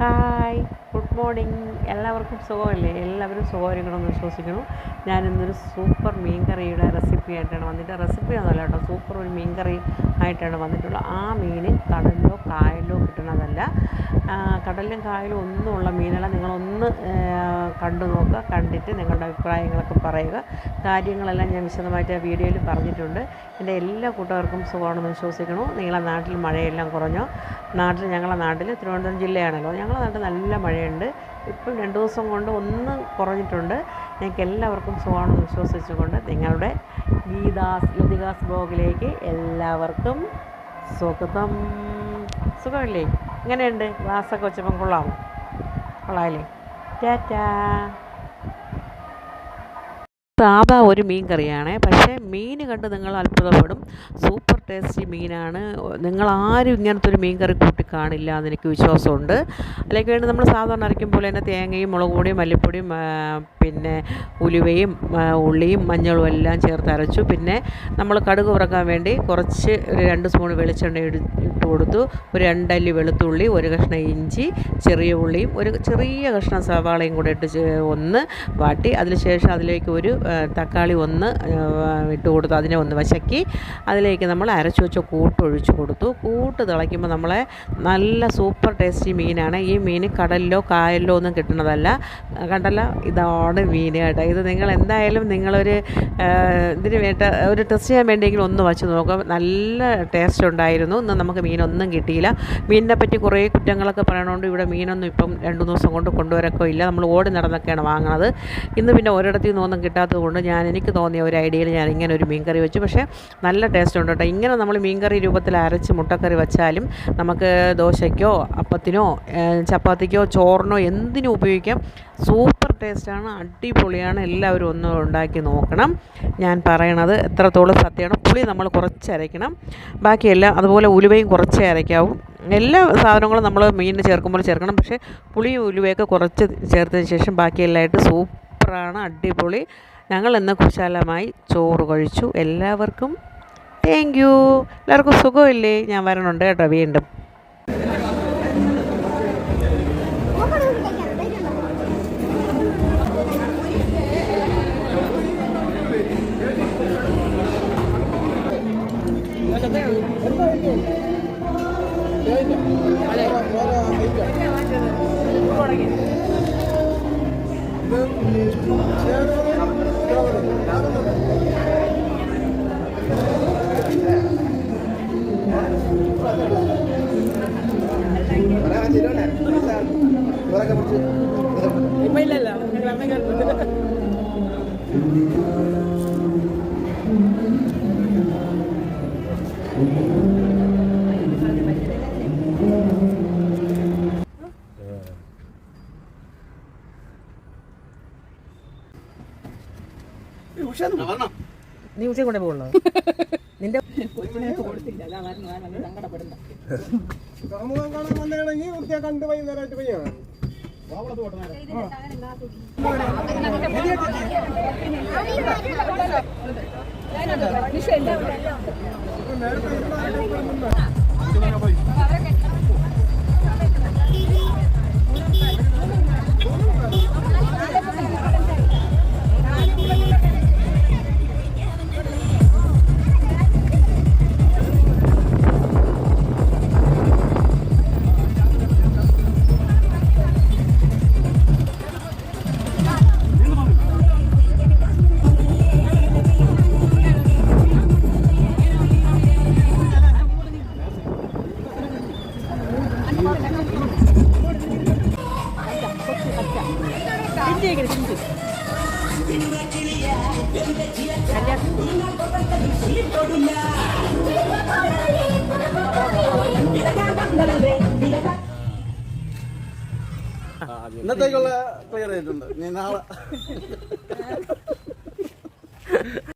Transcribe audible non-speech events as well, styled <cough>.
Hi good morning. എല്ലാവർക്കും സുഖമല്ലേ? എല്ലാവരും സുഖമായിരിക്കണമെന്ന് വിശ്വസിക്കുന്നു. ഞാനിന്നൊരു സൂപ്പർ മീൻ കറിയുടെ റെസിപ്പി ആയിട്ടാണ് വന്നിട്ട് റെസിപ്പി ഒന്നുമല്ല കേട്ടോ സൂപ്പർ ഒരു മീൻ കറി ആയിട്ടാണ് വന്നിട്ടുള്ളത്. ആ മീൻ കടലിലോ കായലിലോ കിട്ടുന്നതല്ല. കടലിലും കായലും ഒന്നുമുള്ള മീനല്ല. നിങ്ങളൊന്ന് കണ്ടു നോക്കുക കണ്ടിട്ട് നിങ്ങളുടെ അഭിപ്രായങ്ങളൊക്കെ പറയുക. കാര്യങ്ങളെല്ലാം ഞാൻ വിശദമായിട്ട് ആ വീഡിയോയിൽ പറഞ്ഞിട്ടുണ്ട്. എന്റെ എല്ലാ കൂട്ടുകാർക്കും സുഖമാണെന്ന് വിശ്വസിക്കുന്നു. നിങ്ങളെ നാട്ടിൽ മഴയെല്ലാം കുറഞ്ഞു? നാട്ടിൽ ഞങ്ങളുടെ നാട്ടിൽ തിരുവനന്തപുരം ജില്ലയാണല്ലോ. ഞങ്ങളുടെ നാട്ടിൽ നല്ല മഴയുണ്ട്. ഇപ്പം രണ്ട് ദിവസം കൊണ്ട് ഒന്ന് കുറഞ്ഞിട്ടുണ്ട്. ഞങ്ങൾക്ക് എല്ലാവർക്കും സുഖമാണെന്ന് വിശ്വസിച്ചുകൊണ്ട് നിങ്ങളുടെ ഗീതാസ് ലതികാസ് ബ്ലോഗിലേക്ക് എല്ലാവർക്കും സ്വാഗതം. സുഖമല്ലേ? ഇങ്ങനെയുണ്ട് ഗ്ലാസ്സൊക്കെ വെച്ചപ്പം കൊള്ളാമോ? കൊള്ളാമല്ലേ ടാറ്റാ. ഒരു മീൻ കറിയാണ്. പക്ഷേ മീൻ കണ്ട് നിങ്ങൾ അത്ഭുതപ്പെടും. സൂപ്പർ ടേസ്റ്റി മീനാണ്. നിങ്ങൾ ആരും ഇങ്ങനത്തെ ഒരു മീൻ കറി കൂട്ടി കാണില്ല എന്ന് എനിക്ക് വിശ്വാസമുണ്ട്. അല്ലെങ്കിൽ വേണ്ടി നമ്മൾ സാധാരണ അരയ്ക്കും പോലെ തന്നെ തേങ്ങയും മുളക് പൊടിയും മല്ലിപ്പൊടിയും പിന്നെ ഉലുവയും ഉള്ളിയും മഞ്ഞളും എല്ലാം ചേർത്ത് അരച്ചു. പിന്നെ നമ്മൾ കടുക് ഉറക്കാൻ വേണ്ടി കുറച്ച് ഒരു രണ്ട് സ്പൂൺ വെളിച്ചെണ്ണ ഇട്ട് കൊടുത്തു ഒരു രണ്ടല്ലി വെളുത്തുള്ളി ഒരു കഷ്ണം ഇഞ്ചി ചെറിയ ഉള്ളിയും ഒരു ചെറിയ കഷ്ണം സവാളയും കൂടെ ഇട്ട് ഒന്ന് വാട്ടി. അതിനുശേഷം അതിലേക്ക് ഒരു തക്കാളി ഒന്ന് ഇട്ട് കൊടുത്തു. അതിനെ ഒന്ന് വശക്കി. അതിലേക്ക് നമ്മൾ അരച്ചു വെച്ച കൂട്ടൊഴിച്ചു കൊടുത്തു. കൂട്ട് തിളയ്ക്കുമ്പോൾ നമ്മളെ നല്ല സൂപ്പർ ടേസ്റ്റി മീനാണ്. ഈ മീൻ കടലിലോ കായലിലോ ഒന്നും കിട്ടുന്നതല്ല. കണ്ടല്ല? ഇതാണ് മീൻ കേട്ടോ. ഇത് നിങ്ങൾ എന്തായാലും നിങ്ങളൊരു ഇതിന് വേണ്ട ഒരു ടെസ്റ്റ് ചെയ്യാൻ വേണ്ടിയെങ്കിലും ഒന്ന് വച്ച് നോക്കാം നല്ല ടേസ്റ്റ് ഉണ്ടായിരുന്നു. ഇന്ന് നമുക്ക് മീനൊന്നും കിട്ടിയില്ല. മീനിനെ പറ്റി കുറേ കുറ്റങ്ങളൊക്കെ പറയണോണ്ട് ഇവിടെ മീനൊന്നും ഇപ്പം രണ്ട് ദിവസം കൊണ്ട് കൊണ്ടുവരക്കോ ഇല്ല. നമ്മൾ ഓടി നടന്നൊക്കെയാണ് വാങ്ങണത്. ഇന്ന് പിന്നെ ഒരിടത്തു നിന്നൊന്നും കിട്ടാത്തത് കൊണ്ട് ഞാൻ എനിക്ക് തോന്നിയ ഒരു ഐഡിയയിൽ ഞാൻ ഇങ്ങനെ ഒരു മീൻ കറി വെച്ചു. പക്ഷേ നല്ല ടേസ്റ്റ് ഉണ്ട് കേട്ടോ. ഇങ്ങനെ നമ്മൾ മീൻ കറി രൂപത്തിൽ അരച്ച് മുട്ടക്കറി വെച്ചാലും നമുക്ക് ദോശയ്ക്കോ അപ്പത്തിനോ ചപ്പാത്തിക്കോ ചോറിനോ എന്തിനും ഉപയോഗിക്കാം. സൂപ്പർ ടേസ്റ്റാണ് അടിപൊളിയാണ്. എല്ലാവരും ഒന്ന് ഉണ്ടാക്കി നോക്കണം. ഞാൻ പറയണത് എത്രത്തോളം സത്യമാണ് പുളി നമ്മൾ കുറച്ച് അരയ്ക്കണം. ബാക്കിയെല്ലാം അതുപോലെ ഉലുവയും കുറച്ചേ അരയ്ക്കാവും. എല്ലാ സാധനങ്ങളും നമ്മൾ മീനിന് ചേർക്കുമ്പോൾ ചേർക്കണം. പക്ഷേ പുളിയും ഉലുവയൊക്കെ കുറച്ച് ചേർത്തതിന് ശേഷം ബാക്കിയെല്ലാമായിട്ട് സൂപ്പറാണ്. അടിപൊളി. ഞങ്ങൾ ഇന്ന് കുശാലമായി ചോറ് കഴിച്ചു. എല്ലാവർക്കും താങ്ക് യു എല്ലാവർക്കും സുഖമില്ലേ? ഞാൻ വരണുണ്ട് കേട്ടോ വീണ്ടും. Ini lah, ini ramai kan. നീ ഉച്ച കൊണ്ടേ പോകുള്ളൂ <laughs> നിന്റെ കാമുകം വൈകുന്നേരമായിട്ട് പയ്യാണ് ഇന്നത്തേക്കുള്ള ക്ലിയർ ആയിട്ടുണ്ട് നീ നാളെ.